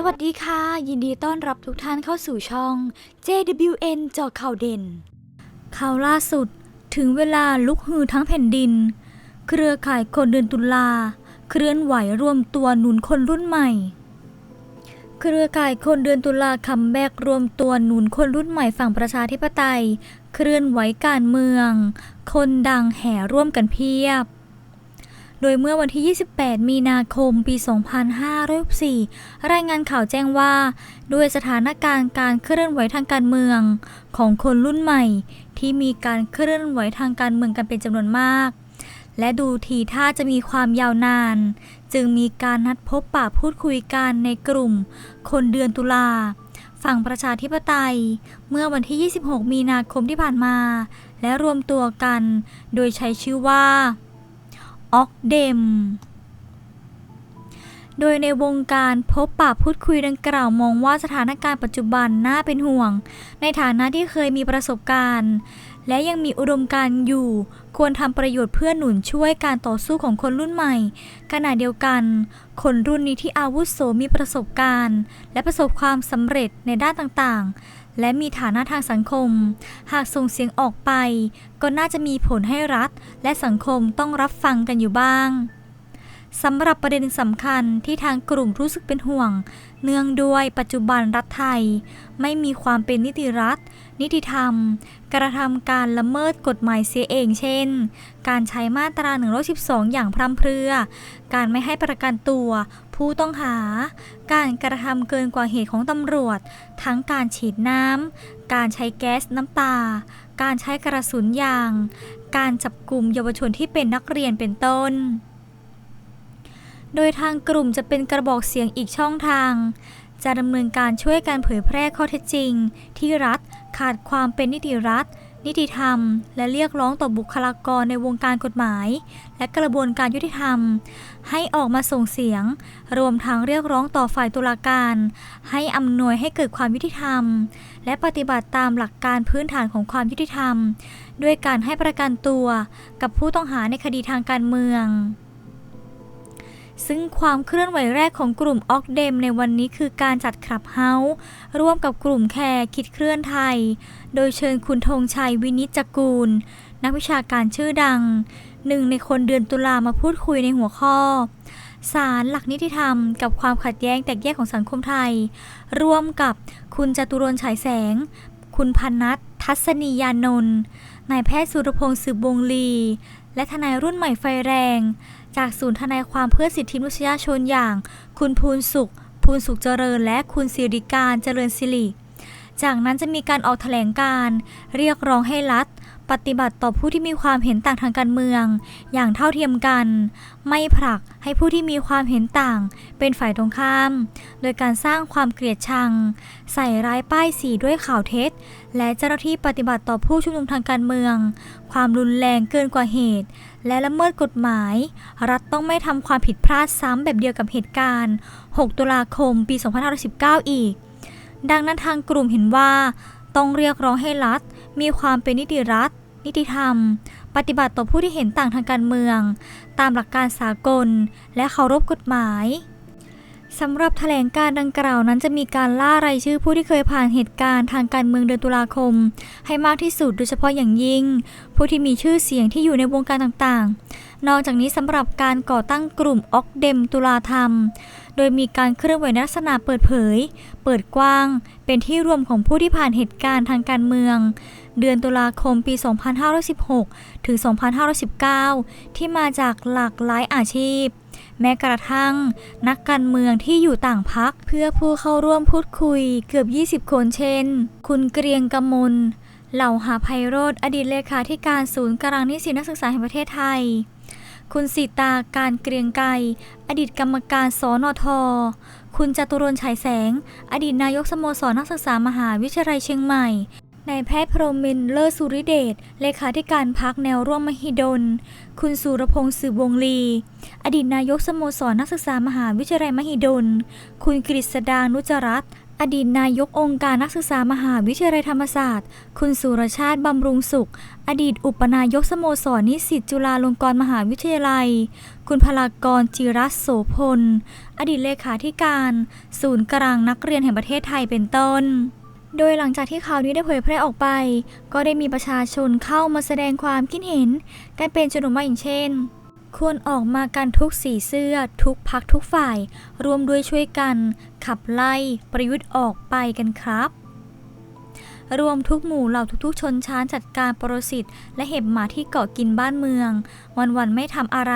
สวัสดีค่ะ ยินดีต้อนรับทุกท่านเข้าสู่ช่อง JWN เจอข่าวเด่น ข่าวล่าสุดถึงเวลาลุกฮือทั้งแผ่นดิน เครือข่ายคนเดือนตุลา เคลื่อนไหวรวมตัวหนุนคนรุ่นใหม่ เครือข่ายคนเดือนตุลาคัมแบกรวมตัวหนุนคนรุ่นใหม่ฝั่งประชาธิปไตย เคลื่อนไหวการเมือง คนดังแห่ร่วมกันเพียบ โดยเมื่อวันที่ 28 มีนาคม ปี 2564รายงานข่าวแจ้งว่า ด้วยสถานการณ์การเคลื่อนไหวทางการเมือง ของคนรุ่นใหม่ ที่มีการเคลื่อนไหวทางการเมืองกันเป็นจำนวนมาก และดูทีท่าจะมีความยาวนาน จึงมีการนัดพบปะพูดคุยกันในกลุ่ม คนเดือนตุลาฝั่งประชาธิปไตย เมื่อวันที่ 26 มีนาคมที่ผ่านมา และรวมตัวกัน โดยใช้ชื่อว่า ออกเดม โดยในวงการพบปะพูดคุยดังกล่าวมองว่าสถานการณ์ปัจจุบันน่าเป็นห่วง ในฐานะที่เคยมีประสบการณ์ และยังมีอุดมการณ์อยู่ ควรทำประโยชน์เพื่อหนุนช่วยการต่อสู้ของคนรุ่นใหม่ ขณะเดียวกัน คนรุ่นนี้ที่อาวุโสมีประสบการณ์ และประสบความสำเร็จในด้านต่างๆ และมีฐานะทางสังคม หากส่งเสียงออกไป ก็น่าจะมีผลให้รัฐ และสังคมต้องรับฟังกันอยู่บ้างสำหรับประเด็นสำคัญที่ทางกลุ่มรู้สึกเป็นห่วง เนื่องด้วยปัจจุบันรัฐไทย ไม่มีความเป็นนิติรัฐ นิติธรรม กระทำการละเมิดกฎหมายเสียเองเช่น การใช้มาตรา112 อย่างพร่ำเพรื่อ การไม่ให้ประกันตัวผู้ต้องหา การกระทำเกินกว่าเหตุของตำรวจ ทั้งการฉีดน้ำ การใช้แก๊สน้ำตา การใช้กระสุนยาง การจับกลุ่มเยาวชนที่เป็นนักเรียนเป็นต้น โดยทางกลุ่มจะเป็นกระบอกเสียงอีกช่องทาง จะดำเนินการช่วยการเผยแพร่ข้อเท็จจริง ที่รัฐขาดความเป็นนิติรัฐ นิติธรรม และเรียกร้องต่อบุคลากรในวงการกฎหมาย และกระบวนการยุติธรรม ให้ออกมาส่งเสียง รวมทั้งเรียกร้องต่อฝ่ายตุลาการ ให้อำนวยให้เกิดความยุติธรรม และปฏิบัติตามหลักการพื้นฐานของความยุติธรรม ด้วยการให้ประกันตัวกับผู้ต้องหาในคดีทางการเมือง ซึ่งความเคลื่อนไหวแรกของกลุ่มออกเดมในวันนี้คือการจัดคลับเฮาส์ร่วมกับกลุ่มแคร์คิดเคลื่อนไทย โดยเชิญคุณธงชัยวินิจกูล นักวิชาการชื่อดัง หนึ่งในคนเดือนตุลามาพูดคุยในหัวข้อสารหลักนิติธรรมกับความขัดแย้งแตกแยกของสังคมไทย ร่วมกับคุณจตุรนฉายแสง คุณพันนัททัศนียานนท์นายแพทย์สุรพงศ์สืบวงลี และทนายรุ่นใหม่ไฟแรง จากศูนย์ทนายความเพื่อสิทธิมนุษยชนอย่าง คุณภูนสุข ภูนสุขเจริญ และคุณสิริการเจริญสิริจากนั้นจะมีการออกแถลงการ เรียกร้องให้รัฐ ปฏิบัติต่อผู้ที่มีความเห็นต่างทางการเมือง อย่างเท่าเทียมกัน ไม่ผลักให้ผู้ที่มีความเห็นต่าง เป็นฝ่ายตรงข้าม โดยการสร้างความเกลียดชัง ใส่ร้ายป้ายสีด้วยข่าวเท็จ และเจ้าหน้าที่ปฏิบัติต่อผู้ชุมนุมทางการเมือง ความรุนแรงเกินกว่าเหตุ และละเมิดกฎหมาย รัฐต้องไม่ทำความผิดพลาดซ้ำแบบเดียวกับเหตุการณ์ 6 ตุลาคม ปี 2519 อีก ดังนั้นทางกลุ่มเห็นว่า ต้องเรียกร้องให้รัฐมีความเป็นนิติรัฐ นิติธรรม ปฏิบัติต่อผู้ที่เห็นต่างทางการเมือง ตามหลักการสากล และเคารพกฎหมายสำหรับแถลงการดังกล่าวนั้นจะมีการล่ารายชื่อผู้ที่เคยผ่านเหตุการณ์ทางการเมืองเดือนตุลาคม ให้มากที่สุดโดยเฉพาะอย่างยิ่ง ผู้ที่มีชื่อเสียงที่อยู่ในวงการต่างๆ นอกจากนี้สำหรับการก่อตั้งกลุ่มออกเดมตุลาธรรม โดยมีการเคลื่อนไหวนลักษณะเปิดเผย เปิดกว้าง เป็นที่รวมของผู้ที่ผ่านเหตุการณ์ทางการเมือง เดือนตุลาคมปี 2516 ถึง 2519 ที่มาจากหลากหลายอาชีพ แม้กระทั่ง นักการเมืองที่อยู่ต่างพักเพื่อผู้เข้าร่วมพูดคุยเกือบ 20 คนเช่น คุณเกรียงกมลเหล่าหาไพโรธอดีตเลขาธิการศูนย์กลางนิสิตนักศึกษาแห่งประเทศไทย คุณสีตาการเกรียงไกรอดีตกรรมการสอนอทอคุณจตุรนฉายแสง อดีตนายกสโมสรนักศึกษามหาวิทยาลัยเชียงใหม่นายแพทย์พรหมินเลิศสุริเดช เลขาธิการพักแนวร่วมมหิดล คุณสุรพงศ์สืบวงลี อดีตนายกสโมสรนักศึกษามหาวิทยาลัยมหิดล คุณกฤษดานุจรัต อดีตนายกองค์การนักศึกษามหาวิทยาลัยธรรมศาสตร์ คุณสุรชาติบำรุงสุข อดีตอุปนายกสโมสรนิสิตจุฬาลงกรณ์มหาวิทยาลัย คุณพลากรจิรัสโสพล อดีตเลขาธิการ ศูนย์กลางนักเรียนแห่งประเทศไทยเป็นต้นโดยหลังจากที่ข่าวนี้ได้เผยแพร่ออกไป ก็ได้มีประชาชนเข้ามาแสดงความคิดเห็น กันเป็นจำนวนมากอย่างเช่น ควรออกมากันทุกสีเสื้อทุกพักทุกฝ่าย รวมด้วยช่วยกัน ขับไล่ประยุทธ์ออกไปกันครับ รวมทุกหมู่เหล่าทุกๆ ชนชั้นจัดการปรสิตและเห็บหมาที่เกาะกินบ้านเมือง วันๆไม่ทำอะไร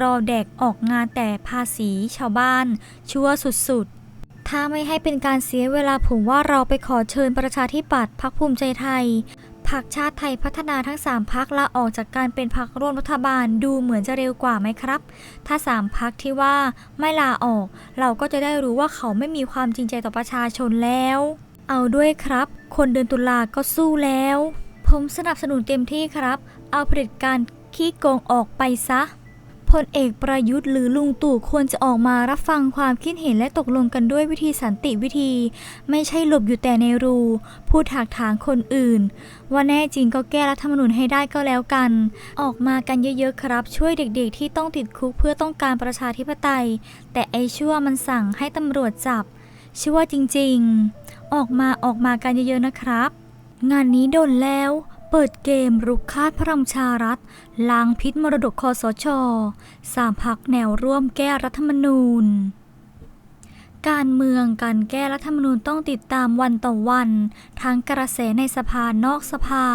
รอแดกออกงานแต่ภาษีชาวบ้าน ชั่วสุดๆถ้าไม่ให้เป็นการเสียเวลาผมว่าเราไปขอเชิญประชาธิปัตย์พักภูมิใจไทย พักชาติไทยพัฒนาทั้ง 3พักลาออกจากการเป็นพักร่วมรัฐบาลดูเหมือนจะเร็วกว่าไหมครับ ถ้า 3พักที่ว่าไม่ลาออก เราก็จะได้รู้ว่าเขาไม่มีความจริงใจต่อประชาชนแล้ว เอาด้วยครับ คนเดือนตุลาก็สู้แล้ว ผมสนับสนุนเต็มที่ครับ เอาผลิตการขี้โกงออกไปซะ พลเอกประยุทธ์หรือลุงตู่ควรจะออกมารับฟังความคิดเห็นและตกลงกันด้วยวิธีสันติวิธี ไม่ใช่หลบอยู่แต่ในรู พูดถากถางคนอื่น ว่าแน่จริงก็แก้รัฐธรรมนูญให้ได้ก็แล้วกัน ออกมากันเยอะๆครับ ช่วยเด็กๆที่ต้องติดคุกเพื่อต้องการประชาธิปไตย แต่ไอชั่วมันสั่งให้ตำรวจจับชั่วจริงๆ ออกมาออกมากันเยอะๆนะครับ งานนี้โดนแล้ว เปิดเกมรุกคาดพระรำชารัฐล้างพิษมรดกคอสชสามพักแนวร่วมแก้รัฐธรรมนูญ การเมืองการแก้รัฐธรรมนูญต้องติดตามวันต่อวันทั้งกระแสในสภานอกสภา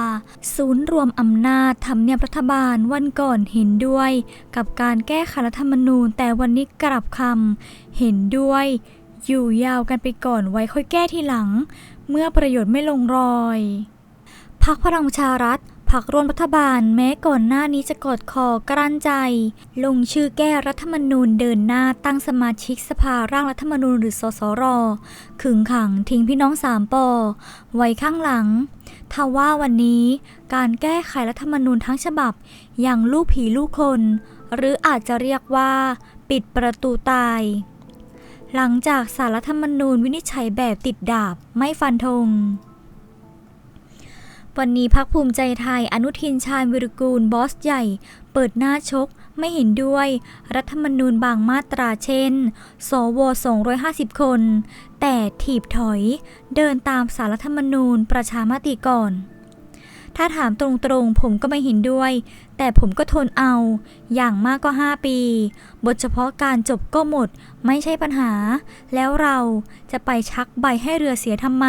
ศูนย์รวมอำนาจทำเนียบรัฐบาลวันก่อนเห็นด้วย กับการแก้ไขรัฐธรรมนูญแต่วันนี้กลับคำเห็นด้วย อยู่ยาวกันไปก่อนไว้ค่อยแก้ทีหลัง เมื่อประโยชน์ไม่ลงรอย พักพลังประชารัฐพักร่วมรัฐบาลแม้ก่อนหน้านี้จะกอดคอกลั้นใจ ลงชื่อแก้รัฐธรรมนูญเดินหน้าตั้งสมาชิกสภาร่างรัฐธรรมนูญหรือสสร ขึงขังทิ้งพี่น้องสามปอ ไว้ข้างหลังทว่าวันนี้การแก้ไขรัฐธรรมนูญทั้งฉบับอย่างลูกผีลูกคน หรืออาจจะเรียกว่า ปิดประตูตาย หลังจากสารรัฐธรรมนูญวินิจฉัยแบบติดดาบไม่ฟันธง วันนี้พักภูมิใจไทยอนุทินชาญวิรุกูลบอสใหญ่ เปิดหน้าชก ไม่เห็นด้วย รัฐธรรมนูญบางมาตราเช่น สว 250 คน แต่ถีบถอย เดินตามสารรัฐธรรมนูญประชามติก่อน ถ้าถามตรงๆ ผมก็ไม่เห็นด้วย แต่ผมก็ทนเอา อย่างมากก็ 5 ปี บทเฉพาะการจบก็หมด ไม่ใช่ปัญหา แล้วเราจะไปชักใบให้เรือเสียทำไม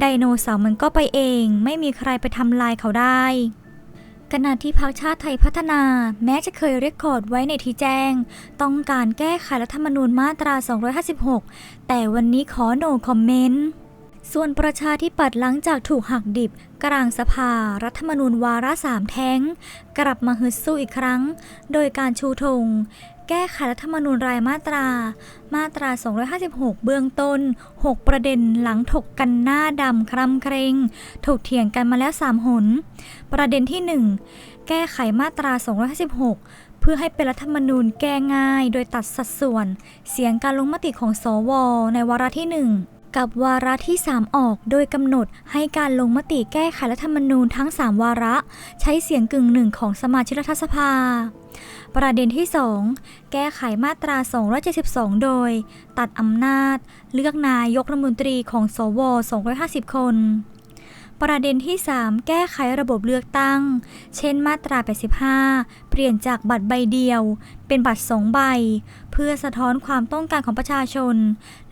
ไดโนเสาร์มันก็ไปเอง ไม่มีใครไปทำลายเขาได้ ขณะที่พรรคชาติไทยพัฒนา แม้จะเคยเรคคอร์ดไว้ในที่แจ้ง ต้องการแก้ไขรัฐธรรมนูญมาตรา 256 แต่วันนี้ขอโนคอมเมนต์ส่วนประชาธิปัตย์หลังจากถูกหักดิบ กลางสภา รัฐธรรมนูญวาระสามแท้ง กลับมาฮึดสู้อีกครั้ง โดยการชูธง แก้ไขรัฐธรรมนูญรายมาตรา มาตรา 256 เบื้องต้น 6 ประเด็นหลังถกกันหน้าดำคร่ำเคร่งถกเถียงกันมาแล้ว 3 หน ประเด็นที่ 1 แก้ไขมาตรา 256 เพื่อให้เป็นรัฐธรรมนูญแก้ง่าย โดยตัดสัดส่วน เสียงการลงมติของสว ในวาระที่ 1กับวาระที่ 3 ออก โดยกำหนดให้การลงมติแก้ไขรัฐธรรมนูญทั้ง 3 วาระ ใช้เสียงกึ่งหนึ่งของสมาชิกรัฐสภา ประเด็นที่ 2 แก้ไขมาตรา 272 โดย ตัดอำนาจ เลือกนายกรัฐมนตรีของสว 250 คน ประเด็นที่ 3 แก้ไขระบบเลือกตั้ง เช่นมาตรา 85 เปลี่ยนจากบัตรใบเดียว เป็นบัตรสองใบ เพื่อสะท้อนความต้องการของประชาชน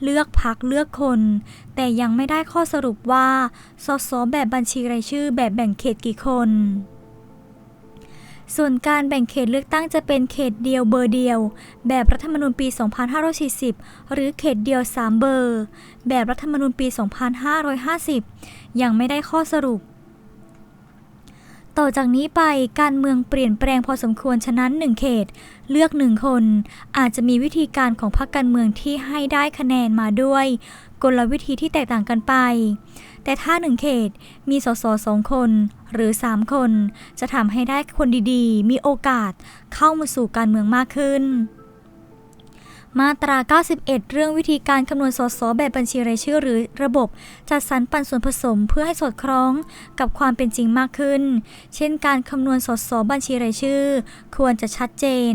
เลือกพักเลือกคน แต่ยังไม่ได้ข้อสรุปว่า สสแบบบัญชีรายชื่อแบบแบ่งเขตกี่คน ส่วนการแบ่งเขตเลือกตั้งจะเป็นเขตเดียวเบอร์เดียว แบบรัฐธรรมนูญปี 2540 หรือเขตเดียว 3 เบอร์ แบบรัฐธรรมนูญปี 2550 ยังไม่ได้ข้อสรุป ต่อจากนี้ไปการเมืองเปลี่ยนแปลงพอสมควรฉะนั้นหนึ่งเขต เลือกหนึ่งคน อาจจะมีวิธีการของพรรคการเมืองที่ให้ได้คะแนนมาด้วย กลวิธีที่แตกต่างกันไป แต่ถ้าหนึ่งเขตมีสสสองคน หรือสามคน จะทำให้ได้คนดีๆ มีโอกาสเข้ามาสู่การเมืองมากขึ้น มาตรา 91 เรื่องวิธีการคำนวณสสแบบบัญชีรายชื่อหรือระบบ จัดสรรปันส่วนผสมเพื่อให้สอดคล้องกับความเป็นจริงมากขึ้น เช่น การคำนวณสสบัญชีรายชื่อ ควรจะชัดเจน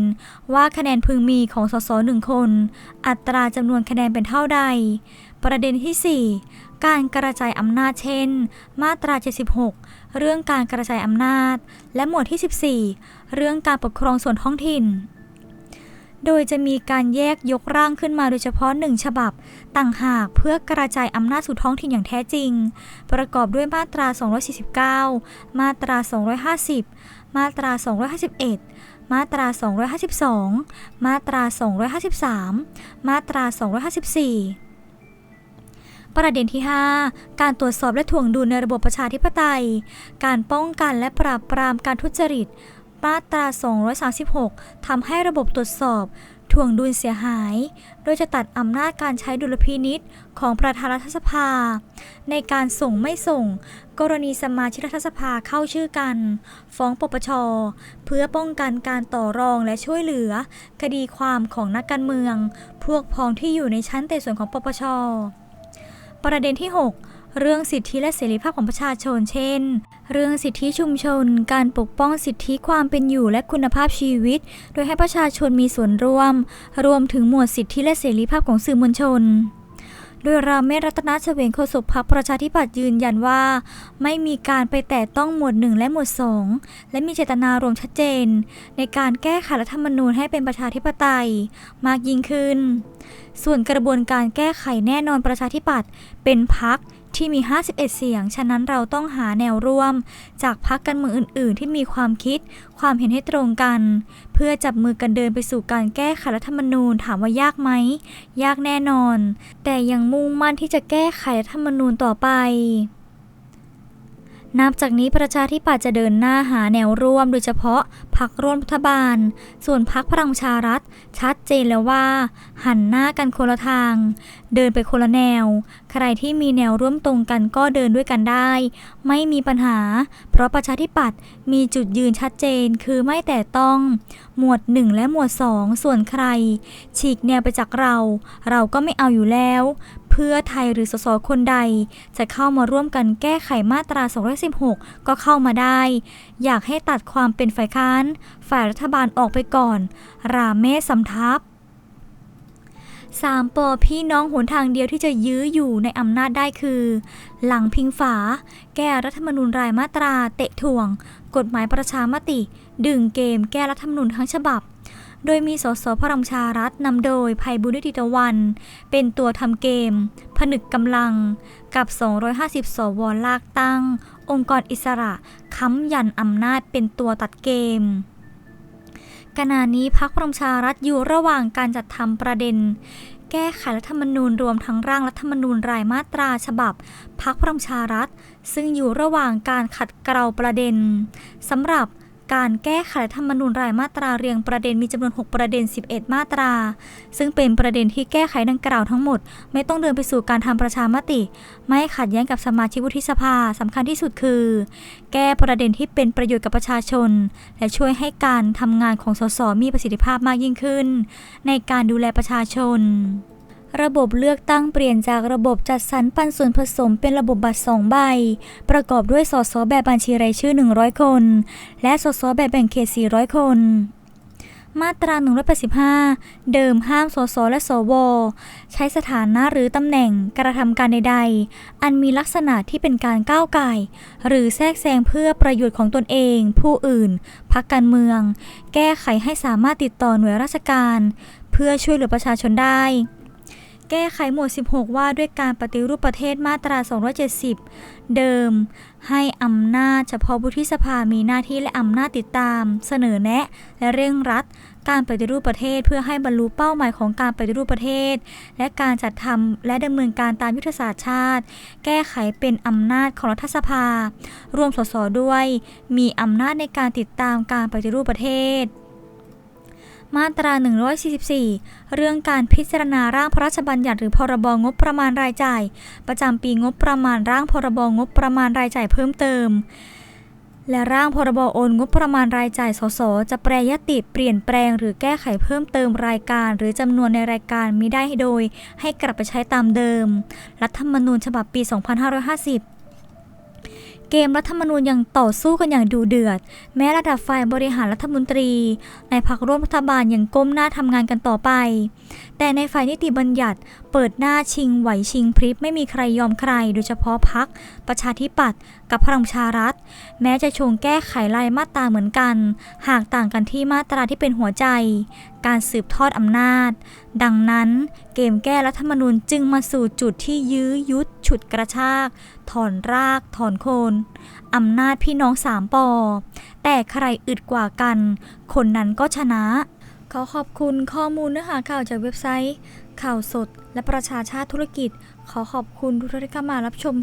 ว่าคะแนนพึงมีของสสหนึ่งคน อัตราจำนวนคะแนนเป็นเท่าใด ประเด็นที่ 4การกระจายอำนาจเช่น มาตรา 76 เรื่องการกระจายอำนาจ และหมวดที่ 14 เรื่องการปกครองส่วนท้องถิ่น โดยจะมีการแยกยกร่างขึ้นมาโดยเฉพาะหนึ่งฉบับ ต่างหากเพื่อกระจายอำนาจสู่ท้องถิ่นอย่างแท้จริง ประกอบด้วยมาตรา 249 มาตรา 250 มาตรา 251มาตรา 252 มาตรา 253 มาตรา 254 ประเด็นที่ 5 การตรวจสอบและถ่วงดุลในระบบประชาธิปไตย การป้องกันและปราบปรามการทุจริตมาตรา 236 ทำให้ระบบตรวจสอบถ่วงดุลเสียหาย โดยจะตัดอำนาจการใช้ดุลพินิษของประธานรัฐสภา ในการส่งไม่ส่ง กรณีสมาชิกรัฐสภาเข้าชื่อกัน ฟ้องปปช เพื่อป้องกันการต่อรองและช่วยเหลือ คดีความของนักการเมือง พวกพ้องที่อยู่ในชั้นไต่สวนของปปช ประเด็นที่ 6 เรื่องสิทธิและเสรีภาพของประชาชน เช่น เรื่องสิทธิชุมชน การปกป้องสิทธิความเป็นอยู่และคุณภาพชีวิต โดยให้ประชาชนมีส่วนร่วม รวมถึงหมวดสิทธิและเสรีภาพของสื่อมวลชน โดยรามเมศรัตนเฉวงโฆษกพรรคประชาธิปัตย์ยืนยันว่า ไม่มีการไปแตะต้องหมวดหนึ่งและหมวดสองและมีเจตนารมณ์ชัดเจน ในการแก้ไขรัฐธรรมนูญให้เป็นประชาธิปไตย มากยิ่งขึ้น ส่วนกระบวนการแก้ไขแน่นอนประชาธิปัตย์เป็นพัก ที่มี 51 เสียง ฉะนั้นเราต้องหาแนวร่วม จากพักการเมืองอื่น ๆ ที่มีความคิด ความเห็นให้ตรงกัน เพื่อจับมือกันเดินไปสู่การแก้ไขรัฐธรรมนูญถามว่ายากไหม ยากแน่นอน แต่ยังมุ่งมั่นที่จะแก้ไขรัฐธรรมนูญต่อไปนับจากนี้ประชาธิปัตย์จะเดินหน้าหาแนวร่วมโดยเฉพาะ พักร่วมรัฐบาล ส่วนพักพลังชารัฐ ชัดเจนแล้วว่า หันหน้ากันคนละทาง เดินไปคนละแนว ใครที่มีแนวร่วมตรงกันก็เดินด้วยกันได้ ไม่มีปัญหา เพราะประชาธิปัตย์มีจุดยืนชัดเจนคือไม่แต่ต้อง หมวด 1 และหมวด 2 ส่วนใคร ฉีกแนวไปจากเรา เราก็ไม่เอาอยู่แล้ว เพื่อไทยหรือสสคนใด จะเข้ามาร่วมกันแก้ไขมาตรา 216 ก็เข้ามาได้ อยากให้ตัดความเป็นฝ่ายค้านฝ่ายรัฐบาลออกไปก่อน ราเมศสำทับสามปอพี่น้องหนทางเดียวที่จะยื้ออยู่ในอำนาจได้คือ หลังพิงฝา แก้รัฐธรรมนูญรายมาตรา เตะถ่วง กฎหมายประชามติ ดึงเกม แก้รัฐธรรมนูญทั้งฉบับ โดยมีสสพลังชารัฐนำโดยภัยบุญนิติตะวัน เป็นตัวทำเกม ผนึกกำลัง กับ 250 สวลากตั้ง องค์กรอิสระค้ำยันอำนาจเป็นตัวตัดเกมขณะนี้พักพลังประชารัฐอยู่ระหว่างการจัดทำประเด็น แก้ไขรัฐธรรมนูญรวมทั้งร่างรัฐธรรมนูญรายมาตราฉบับพักพลังประชารัฐ ซึ่งอยู่ระหว่างการขัดเกลาประเด็นสำหรับ การแก้ไขรัฐธรรมนูญรายมาตราเรียงประเด็นมีจำนวน 6 ประเด็น 11 มาตรา ซึ่งเป็นประเด็นที่แก้ไขดังกล่าวทั้งหมด ไม่ต้องเดินไปสู่การทำประชามติ ไม่ขัดแย้งกับสมาชิกวุฒิสภาสำคัญที่สุดคือ แก้ประเด็นที่เป็นประโยชน์กับประชาชน และช่วยให้การทำงานของสสมีประสิทธิภาพมากยิ่งขึ้น ในการดูแลประชาชน ระบบเลือกตั้งเปลี่ยนจากระบบจัดสรรปันส่วนผสมเป็นระบบบัตรสองใบ ประกอบด้วยสสแบบบัญชีรายชื่อ 100 คน และสสแบบแบ่งเขต 400 คน มาตรา 185 เดิมห้ามสสและสว ใช้สถานะหรือตำแหน่งกระทำการใด ๆ อันมีลักษณะที่เป็นการก้าวไก่หรือแทรกแซงเพื่อประโยชน์ของตนเอง ผู้อื่นพักการเมือง แก้ไขให้สามารถติดต่อหน่วยราชการ เพื่อช่วยเหลือประชาชนได้ แก้ไขหมวด 16 ว่าด้วยการปฏิรูปประเทศมาตรา 270 เดิม ให้อำนาจเฉพาะวุฒิสภามีหน้าที่และอำนาจติดตาม เสนอแนะ และเร่งรัด การปฏิรูปประเทศเพื่อให้บรรลุเป้าหมายของการปฏิรูปประเทศ และการจัดทำและดำเนินการตามยุทธศาสตร์ชาติ แก้ไขเป็นอำนาจของรัฐสภา รวมสสด้วย มีอำนาจในการติดตามการปฏิรูปประเทศ มาตรา 144 เรื่องการพิจารณาร่างพระราชบัญญัติหรือพรบงบประมาณรายจ่าย ประจำปีงบประมาณร่างพรบงบประมาณรายจ่ายเพิ่มเติม และร่างพรบโอนงบประมาณรายจ่ายสสจะแปรยติเปลี่ยนแปลง หรือแก้ไขเพิ่มเติมรายการ หรือจำนวนในรายการมิได้โดย ให้กลับไปใช้ตามเดิม รัฐธรรมนูญฉบับปี 2550 เกมรัฐธรรมนูญยังต่อสู้กันอย่างดูเดือด แม้ระดับฝ่ายบริหารรัฐมนตรี ในพรรคร่วมรัฐบาลยังก้มหน้าทำงานกันต่อไป แต่ในฝ่ายนิติบัญญัติ ปิดหน้าชิงไหวชิงพริบไม่มีใครยอมใคร โดยเฉพาะพักประชาธิปัตย์กับพลังชารัฐ แม้จะชงแก้ไขรายมาตราเหมือนกัน หากต่างกันที่มาตราที่เป็นหัวใจ การสืบทอดอำนาจ ดังนั้นเกมแก้รัฐธรรมนูญจึงมาสู่จุดที่ยื้อยุดฉุดกระชาก ถอนราก ถอนโคนอำนาจพี่น้องสามปอ แต่ใครอึดกว่ากัน คนนั้นก็ชนะขอขอบคุณข้อมูลเนื้อหาข่าวจากเว็บไซต์ ข่าวสด และประชาชาติธุรกิจ ขอขอบคุณทุกท่านที่เข้ามารับชม